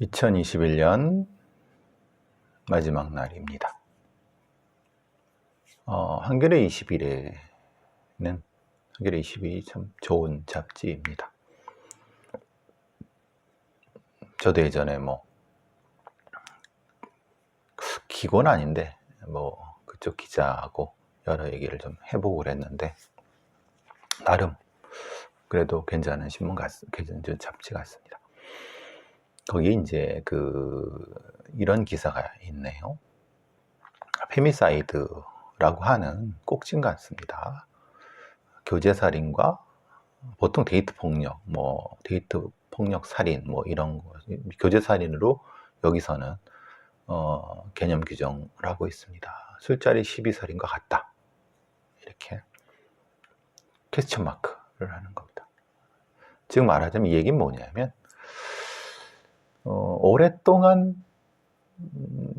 2021년 마지막 날입니다. 어, 한겨레 21에는 한겨레 21이 참 좋은 잡지입니다. 저도 예전에 뭐 기고는 아닌데 뭐 그쪽 기자하고 여러 얘기를 좀 해보고 그랬는데 나름 그래도 괜찮은 신문 같, 괜찮은 잡지 같습니다. 거기 이제 그 이런 기사가 있네요. 페미사이드라고 하는 꼭진 같습니다. 교제 살인과 보통 데이트 폭력, 뭐 데이트 폭력 살인, 뭐 이런 거, 교제 살인으로 여기서는 어, 개념 규정을 하고 있습니다. 술자리 12살인과 같다. 이렇게 퀘스천 마크를 하는 겁니다. 즉 말하자면 이 얘기는 뭐냐면 어, 오랫동안 음,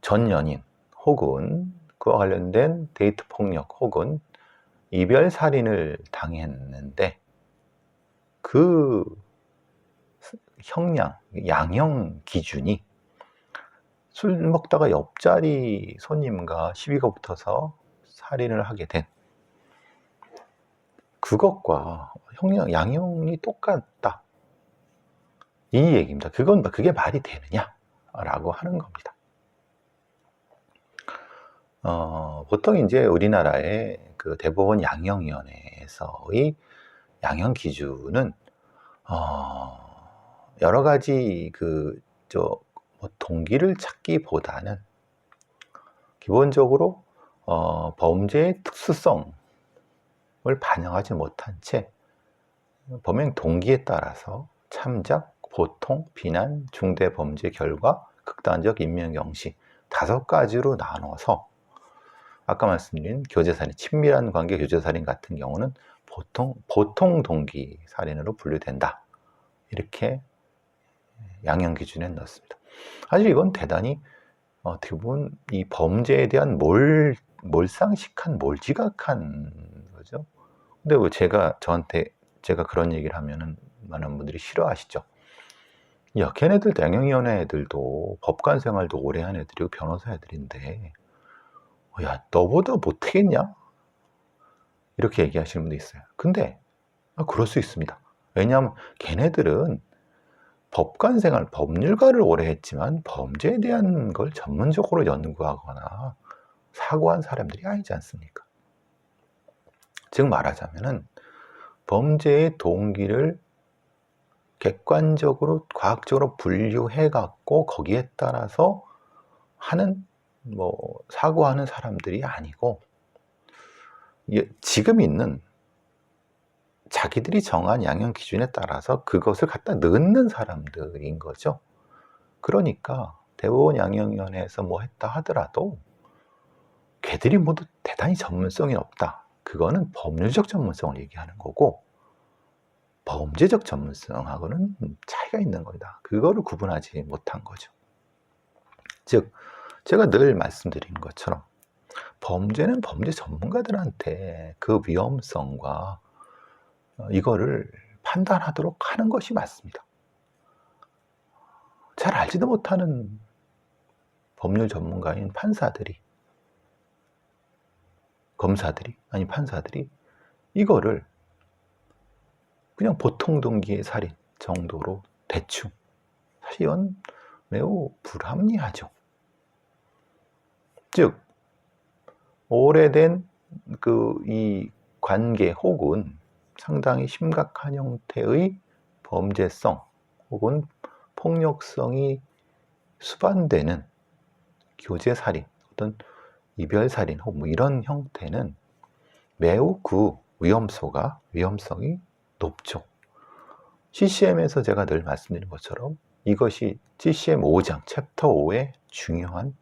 전 연인 혹은 그와 관련된 데이트 폭력 혹은 이별 살인을 당했는데 그 형량, 양형 기준이 술 먹다가 옆자리 손님과 시비가 붙어서 살인을 하게 된 그것과 형량, 양형이 똑같다. 이 얘기입니다. 그건 그게 말이 되느냐라고 하는 겁니다. 어, 보통 이제 우리나라의 그 대법원 양형위원회에서의 양형 기준은 어, 여러 가지 그저 뭐 동기를 찾기보다는 기본적으로 어, 범죄의 특수성을 반영하지 못한 채 범행 동기에 따라서 참작, 보통, 비난, 중대 범죄 결과, 극단적 인명 경시 다섯 가지로 나눠서 아까 말씀드린 교제살인, 친밀한 관계 교제살인 같은 경우는 보통 보통 동기 살인으로 분류된다. 이렇게 양형 기준에 넣습니다. 사실 이건 대단히 어떻게 보면 이 범죄에 대한 몰 몰상식한 몰지각한 거죠. 근데 왜 제가 저한테 제가 그런 얘기를 하면은 많은 분들이 싫어하시죠. 야, 걔네들 양형위원회 애들도 법관 생활도 오래 한 애들이고 변호사 애들인데, 야, 너보다 못하겠냐? 이렇게 얘기하시는 분도 있어요. 근데, 아, 그럴 수 있습니다. 왜냐하면 걔네들은 법관 생활, 법률가를 오래 했지만 범죄에 대한 걸 전문적으로 연구하거나 사고한 사람들이 아니지 않습니까? 즉 말하자면은 범죄의 동기를 객관적으로 과학적으로 분류해 갖고 거기에 따라서 하는 뭐 사고하는 사람들이 아니고 지금 있는 자기들이 정한 양형 기준에 따라서 그것을 갖다 넣는 사람들인 거죠. 그러니까 대법원 양형위원회에서 뭐 했다 하더라도 걔들이 모두 대단히 전문성이 없다. 그거는 법률적 전문성을 얘기하는 거고 범죄적 전문성하고는 차이가 있는 겁니다. 그거를 구분하지 못한 거죠. 즉, 제가 늘 말씀드린 것처럼 범죄는 범죄 전문가들한테 그 위험성과 이거를 판단하도록 하는 것이 맞습니다. 잘 알지도 못하는 법률 전문가인 판사들이, 검사들이, 아니 판사들이 이거를 그냥 보통 동기의 살인 정도로 대충 사실 이건 매우 불합리하죠. 즉 오래된 그 이 관계 혹은 상당히 심각한 형태의 범죄성 혹은 폭력성이 수반되는 교제살인, 어떤 이별살인 혹은 뭐 이런 형태는 매우 그 위험소가 위험성이 높죠. CCM에서 제가 늘 말씀드린 것처럼 이것이 CCM 5장, 챕터 5의 중요한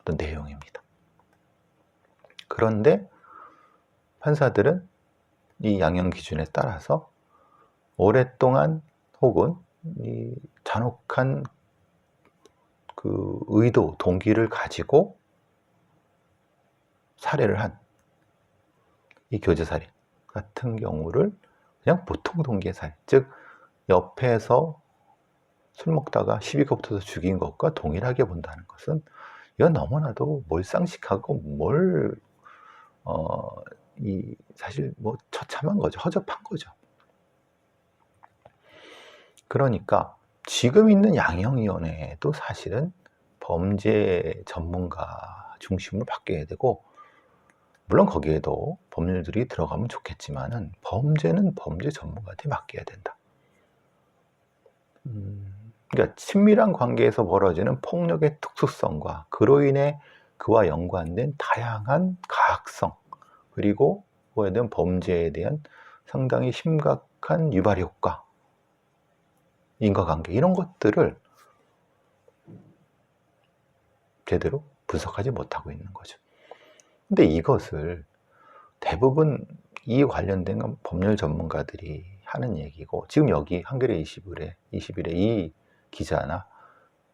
어떤 내용입니다. 그런데 판사들은 이 양형 기준에 따라서 오랫동안 혹은 이 잔혹한 그 의도, 동기를 가지고 살해를 한 이 교제살인 같은 경우를 그냥 보통 동기의 살, 즉 옆에서 술 먹다가 시비가 붙어서 죽인 것과 동일하게 본다는 것은 이건 너무나도 몰상식하고 뭘, 어, 이, 사실 뭐 처참한 거죠. 허접한 거죠. 그러니까 지금 있는 양형위원회도 사실은 범죄 전문가 중심으로 바뀌어야 되고, 물론 거기에도 법률들이 들어가면 좋겠지만은 범죄는 범죄 전문가한테 맡겨야 된다. 음, 그러니까 친밀한 관계에서 벌어지는 폭력의 특수성과 그로 인해 그와 연관된 다양한 가학성 그리고 그에 대한 범죄에 대한 상당히 심각한 유발 효과, 인과관계 이런 것들을 제대로 분석하지 못하고 있는 거죠. 근데 이것을 대부분 이 관련된 건 법률 전문가들이 하는 얘기고 지금 여기 한겨레 21에 21에 이 기자나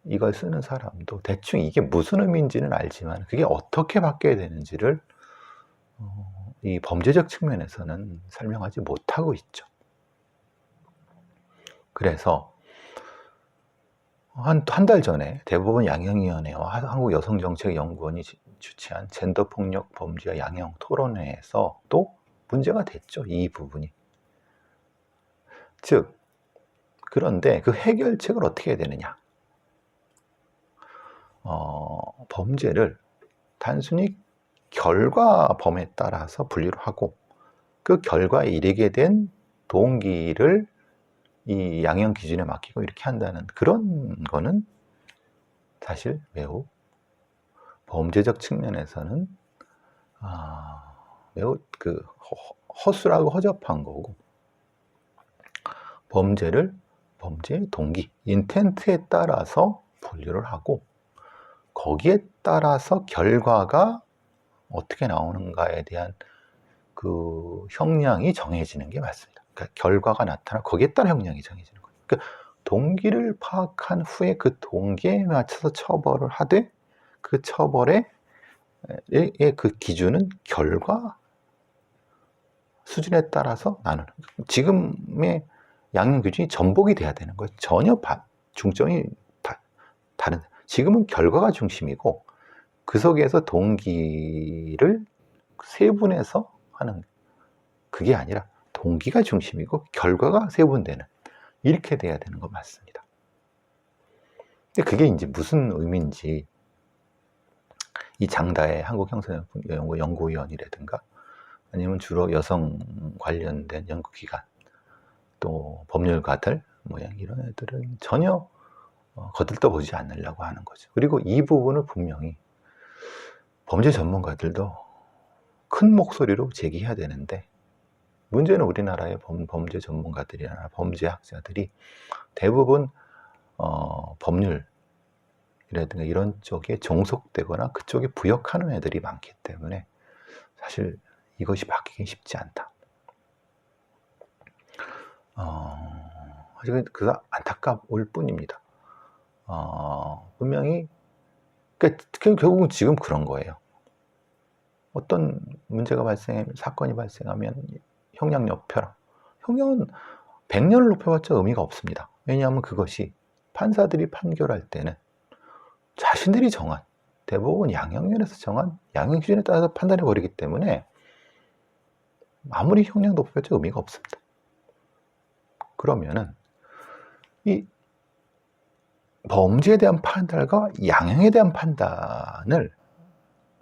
이걸 쓰는 사람도 대충 이게 무슨 의미인지는 알지만 그게 어떻게 바뀌어야 되는지를 어, 이 범죄적 측면에서는 설명하지 못하고 있죠. 그래서 한 한 달 전에 대법원 양형위원회와 한국여성정책연구원이 주최한 젠더폭력 범죄와 양형 토론회에서 또 문제가 됐죠. 이 부분이. 즉, 그런데 그 해결책을 어떻게 해야 되느냐? 어, 범죄를 단순히 결과범에 따라서 분류를 하고 그 결과에 이르게 된 동기를 이 양형 기준에 맡기고 이렇게 한다는 그런 거는 사실 매우 범죄적 측면에서는 아, 매우 그 허술하고 허접한 거고 범죄를 범죄의 동기, 인텐트에 따라서 분류를 하고 거기에 따라서 결과가 어떻게 나오는가에 대한 그 형량이 정해지는 게 맞습니다. 그러니까 결과가 나타나 거기에 따라 형량이 정해지는 거예요. 그러니까 동기를 파악한 후에 그 동기에 맞춰서 처벌을 하되 그 처벌의 그 기준은 결과 수준에 따라서 나누는 지금의 양형 기준이 전복이 돼야 되는 거예요. 전혀 중점이 다, 다른. 지금은 결과가 중심이고 그 속에서 동기를 세분해서 하는 그게 아니라 동기가 중심이고 결과가 세분되는 이렇게 돼야 되는 거 맞습니다. 근데 그게 이제 무슨 의미인지 이 장다의 한국형사연구 연구위원이라든가 아니면 주로 여성 관련된 연구기관 또 법률가들 모양 이런 애들은 전혀 어, 거들떠 보지 않으려고 하는 거죠. 그리고 이 부분을 분명히 범죄 전문가들도 큰 목소리로 제기해야 되는데 문제는 우리나라의 범, 범죄 전문가들이나 범죄학자들이 대부분 어, 법률 이라든가 이런 쪽에 종속되거나 그쪽에 부역하는 애들이 많기 때문에 사실 이것이 바뀌기 쉽지 않다. 어, 아직은 그 안타까울 뿐입니다. 어, 분명히 그러니까 결국은 지금 그런 거예요. 어떤 문제가 발생, 사건이 발생하면 형량 높여라. 형량은 100년을 높여봤자 의미가 없습니다. 왜냐하면 그것이 판사들이 판결할 때는 자신들이 정한 대부분 양형위원회에서 정한 양형 기준에 따라서 판단해 버리기 때문에 아무리 형량 높여도 의미가 없습니다. 그러면은 이 범죄에 대한 판단과 양형에 대한 판단을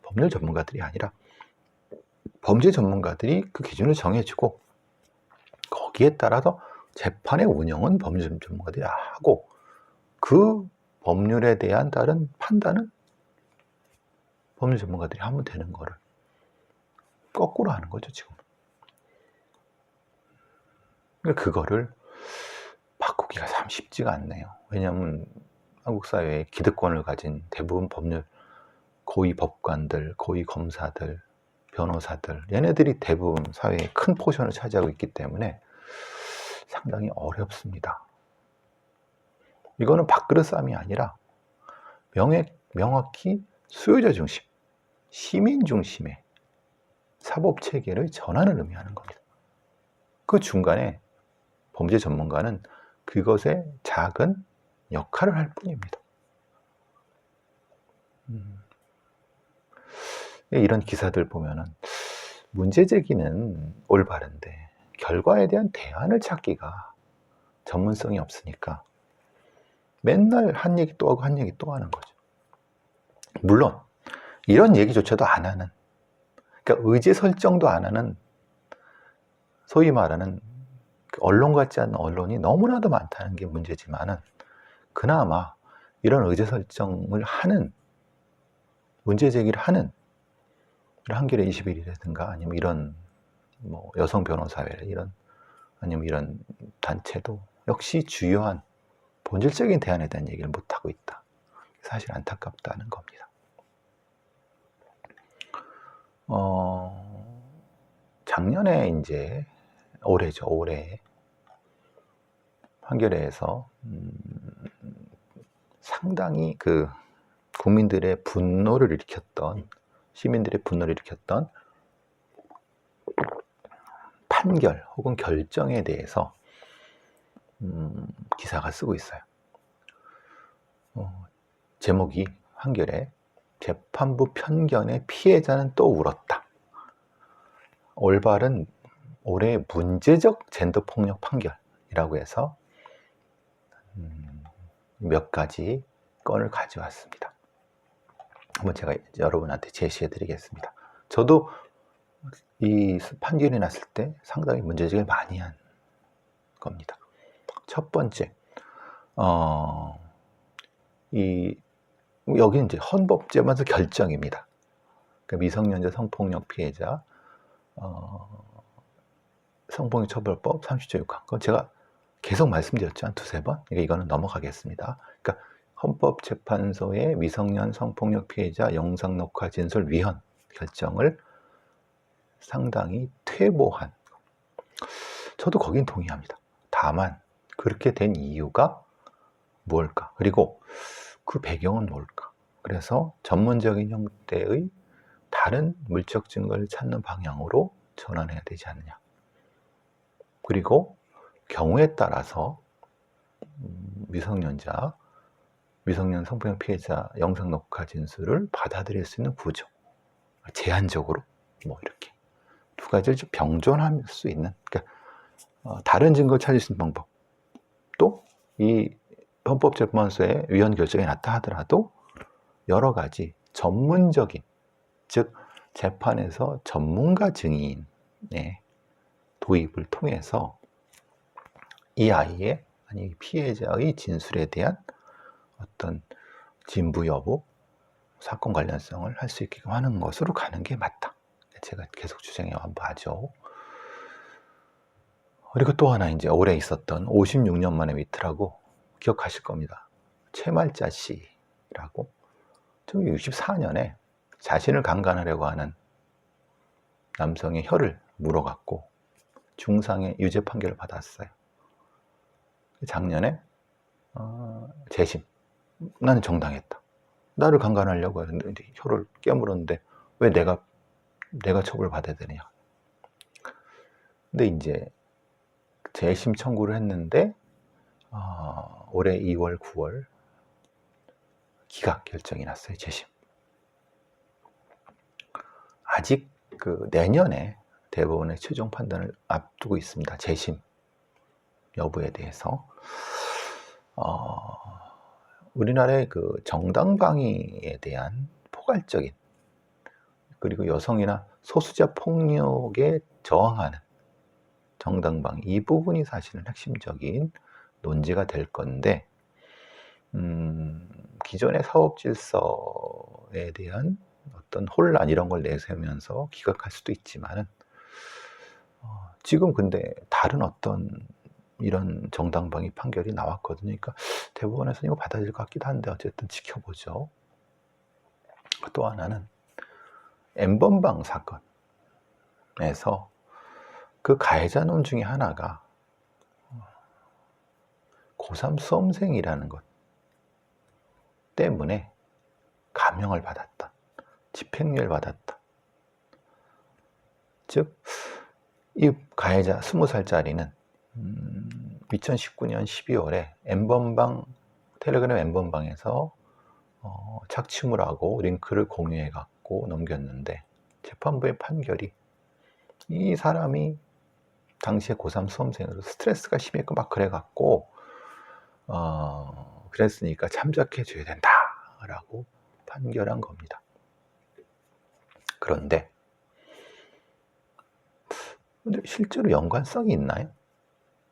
법률 전문가들이 아니라 범죄 전문가들이 그 기준을 정해주고 거기에 따라서 재판의 운영은 법률 전문가들이 하고 그 법률에 대한 다른 판단은 법률 전문가들이 하면 되는 거를 거꾸로 하는 거죠, 지금. 그거를 바꾸기가 참 쉽지가 않네요. 왜냐하면 한국 사회에 기득권을 가진 대부분 법률 고위 법관들, 고위 검사들, 변호사들, 얘네들이 대부분 사회의 큰 포션을 차지하고 있기 때문에 상당히 어렵습니다. 이거는 밥그릇 싸움이 아니라 명예, 명확히 수요자 중심, 시민 중심의 사법 체계를 전환을 의미하는 겁니다. 그 중간에 범죄 전문가는 그것의 작은 역할을 할 뿐입니다. 음. 이런 기사들 보면은 문제 제기는 올바른데 결과에 대한 대안을 찾기가 전문성이 없으니까 맨날 한 얘기 또 하고 한 얘기 또 하는 거죠. 물론 이런 얘기조차도 안 하는 그러니까 의지 설정도 안 하는 소위 말하는 그 언론 같지 않은 언론이 너무나도 많다는 게 문제지만은 그나마 이런 의제 설정을 하는 문제 제기를 하는 한겨레 21이라든가 아니면 이런 뭐 여성 변호사회 이런 아니면 이런 단체도 역시 주요한 본질적인 대안에 대한 얘기를 못 하고 있다. 사실 안타깝다는 겁니다. 어, 작년에 이제 올해죠 올해 한겨레에서 음, 상당히 그 국민들의 분노를 일으켰던 시민들의 분노를 일으켰던 판결 혹은 결정에 대해서 음, 기사가 쓰고 있어요. 어, 제목이 한결에 재판부 편견의 피해자는 또 울었다. 올바른 올해 문제적 젠더 폭력 판결이라고 해서 음, 몇 가지 건을 가져왔습니다. 한번 제가 여러분한테 제시해 드리겠습니다. 저도 이 판결이 났을 때 상당히 문제제기를 많이 한 겁니다. 첫 번째, 어, 이, 여기 이제 헌법재판소 결정입니다. 그러니까 미성년자 성폭력 피해자, 어, 성폭력 처벌법 30조 6항. 그건 제가 계속 말씀드렸죠. 한 두세 번. 그러니까 이거는 넘어가겠습니다. 그러니까 헌법재판소의 미성년 성폭력 피해자 영상 녹화 진술 위헌 결정을 상당히 퇴보한. 저도 거긴 동의합니다. 다만 그렇게 된 이유가 뭘까? 그리고 그 배경은 뭘까? 그래서 전문적인 형태의 다른 물적 증거를 찾는 방향으로 전환해야 되지 않느냐. 그리고 경우에 따라서 음, 미성년자, 미성년 성폭력 피해자 영상 녹화 진술을 받아들일 수 있는 구조. 제한적으로 뭐 이렇게 두 가지를 좀 병존할 수 있는 그러니까 어, 다른 증거 찾을 수 있는 방법. 또 이 헌법재판소의 위헌 결정이 났다 하더라도 여러 가지 전문적인 즉 재판에서 전문가 증인의 도입을 통해서 이 아이의 아니 피해자의 진술에 대한 어떤 진부 여부, 사건 관련성을 할 수 있게끔 하는 것으로 가는 게 맞다. 제가 계속 주장해 온 바죠. 그리고 또 하나 이제 올해 있었던 56년 만의 위트라고 기억하실 겁니다. 최말자 씨라고 1964년에 자신을 강간하려고 하는 남성의 혀를 물어갖고 중상의 유죄 판결을 받았어요. 작년에 어, 재심. 나는 정당했다. 나를 강간하려고 했는데 혀를 깨물었는데 왜 내가 내가 처벌 받아야 되느냐. 근데 이제 재심 청구를 했는데 어, 올해 2월, 9월 기각 결정이 났어요. 재심. 아직 그 내년에 대법원의 최종 판단을 앞두고 있습니다. 재심 여부에 대해서. 어, 우리나라의 그 정당방위에 대한 포괄적인 그리고 여성이나 소수자 폭력에 저항하는 정당방위 이 부분이 사실은 핵심적인 논지가 될 건데 음, 기존의 사업 질서에 대한 어떤 혼란 이런 걸 내세우면서 기각할 수도 있지만은 어, 지금 근데 다른 어떤 이런 정당방위 판결이 나왔거든요. 그러니까 대법원에서 이거 받아들일 것 같기도 한데 어쨌든 지켜보죠. 또 하나는 엠번방 사건에서 그 가해자 놈 중에 하나가 고3 수험생이라는 것 때문에 감형을 받았다. 집행유예를 받았다. 즉, 이 가해자 20살짜리는 음, 2019년 12월에 엠번방 텔레그램 엠번방에서 어, 착취물 하고 링크를 공유해 갖고 넘겼는데 재판부의 판결이 이 사람이 당시에 고3 수험생으로 스트레스가 심했고 막 그래 갖고 어, 그랬으니까 참작해 줘야 된다라고 판결한 겁니다. 그런데 실제로 연관성이 있나요?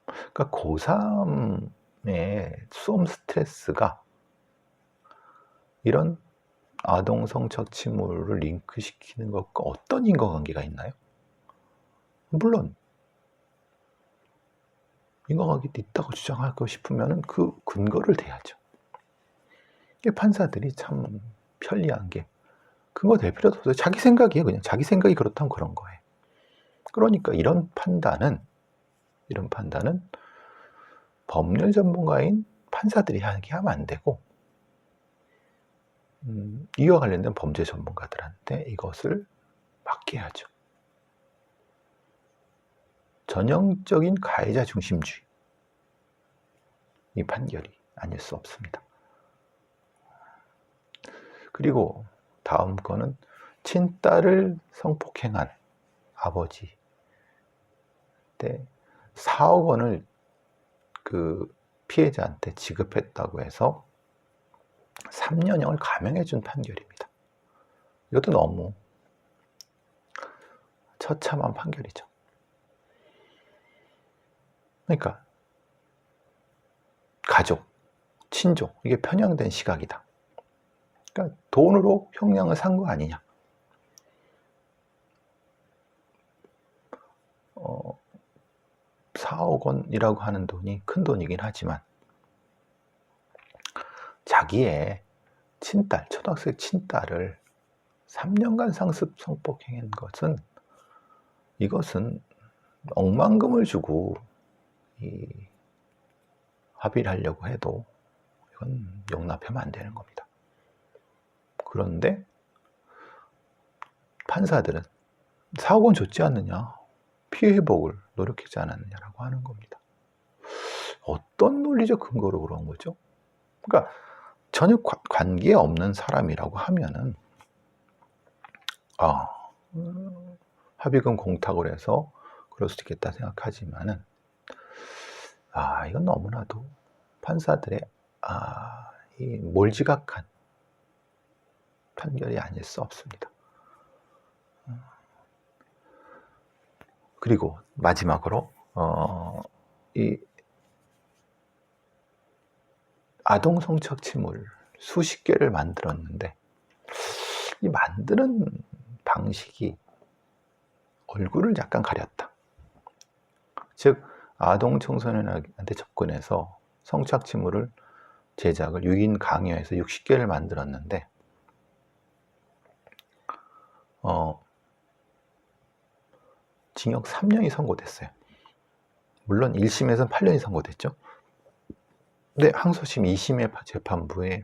그러니까 고3의 수험 스트레스가 이런 아동 성착취물을 링크시키는 것과 어떤 인과관계가 있나요? 물론 인과관계도 있다고 주장하고 싶으면 그 근거를 대야죠. 판사들이 참 편리한 게 근거 될 필요도 없어요. 자기 생각이에요. 그냥 자기 생각이 그렇다면 그런 거예요. 그러니까 이런 판단은 이런 판단은 법률 전문가인 판사들이 하게 하면 안 되고 음, 이와 관련된 범죄 전문가들한테 이것을 맡겨야죠. 전형적인 가해자 중심주의 이 판결이 아닐 수 없습니다. 그리고 다음 거는 친딸을 성폭행한 아버지 때 4억 원을 그 피해자한테 지급했다고 해서 3년형을 감형해 준 판결입니다. 이것도 너무 처참한 판결이죠. 그러니까 가족, 친족 이게 편향된 시각이다. 그러니까 돈으로 형량을 산 거 아니냐. 어, 4억 원이라고 하는 돈이 큰 돈이긴 하지만 자기의 친딸, 초등학생 친딸을 3년간 상습 성폭행한 것은 이것은 억만금을 주고 이 합의를 하려고 해도 이건 용납하면 안 되는 겁니다. 그런데 판사들은 4억 원 줬지 않느냐, 피해 회복을 노력하지 않았느냐라고 하는 겁니다. 어떤 논리적 근거로 그런 거죠? 그러니까 전혀 관계 없는 사람이라고 하면은 아 음, 합의금 공탁을 해서 그럴 수도 있겠다 생각하지만은 아 이건 너무나도 판사들의 아 이 몰지각한 판결이 아닐 수 없습니다. 그리고 마지막으로 어, 이 아동 성착취물 수십 개를 만들었는데 이 만드는 방식이 얼굴을 약간 가렸다. 즉 아동 청소년한테 접근해서 성착취물을 제작을 유인 강요해서 60개를 만들었는데 어, 징역 3년이 선고됐어요. 물론 1심에서는 8년이 선고됐죠. 근데 항소심 2심의 재판부에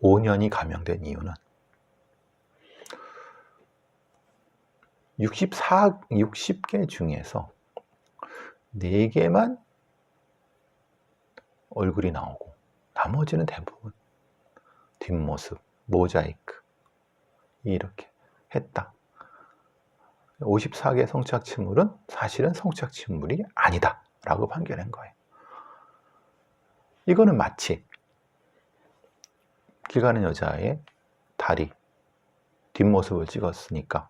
5년이 감형된 이유는 64, 60개 중에서 4개만 얼굴이 나오고 나머지는 대부분 뒷모습, 모자이크 이렇게 했다. 54개 성착취물은 사실은 성착취물이 아니다 라고 판결한 거예요. 이거는 마치 길 가는 여자의 다리, 뒷모습을 찍었으니까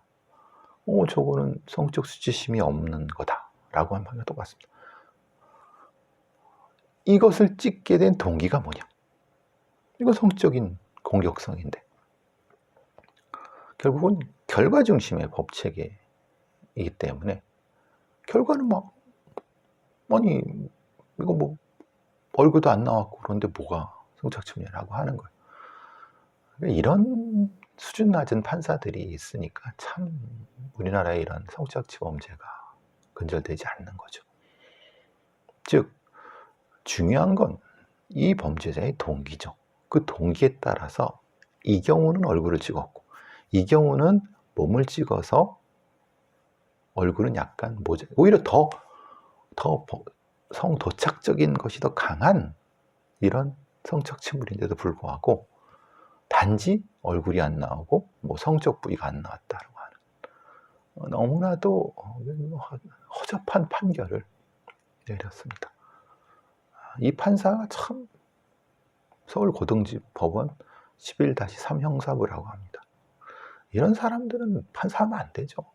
어, 저거는 성적 수치심이 없는 거다 라고 한 판결 똑같습니다. 이것을 찍게 된 동기가 뭐냐? 이거 성적인 공격성인데 결국은 결과 중심의 법 체계이기 때문에 결과는 막 아니 이거 뭐 얼굴도 안 나왔고 그런데 뭐가 성착취물이라고 하는 거예요. 그러니까 이런 수준 낮은 판사들이 있으니까 참 우리나라의 이런 성착취 범죄가 근절되지 않는 거죠. 즉 중요한 건 이 범죄자의 동기죠. 그 동기에 따라서 이 경우는 얼굴을 찍었고 이 경우는 몸을 찍어서 얼굴은 약간 모자 오히려 더 더 성도착적인 것이 더 강한 이런 성적 침울인데도 불구하고 단지 얼굴이 안 나오고 뭐 성적 부위가 안 어, 너무나도 허접한 판결을 내렸습니다. 이 판사가 참 서울 고등지 법원 11-3 형사부라고 합니다. 이런 사람들은 판사하면 안 되죠.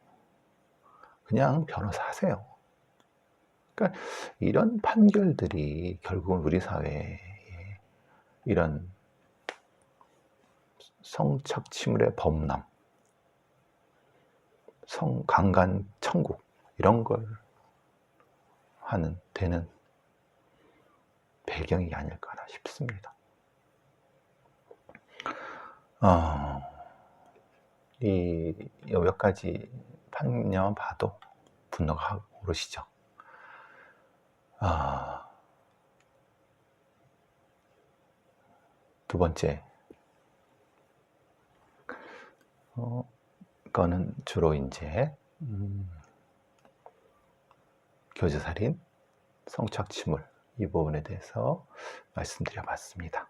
그냥 변호사 하세요. 그러니까 이런 판결들이 결국은 우리 사회에 이런 성착 침울의 범람, 성 강간 천국 이런 걸 하는 되는 배경이 아닐까나 싶습니다. 어, 이 몇 가지 판례만 봐도 분노가 오르시죠. 아, 두 번째, 어, 거는 주로 이제 음, 교제살인, 성착취물 이 부분에 대해서 말씀드려 봤습니다.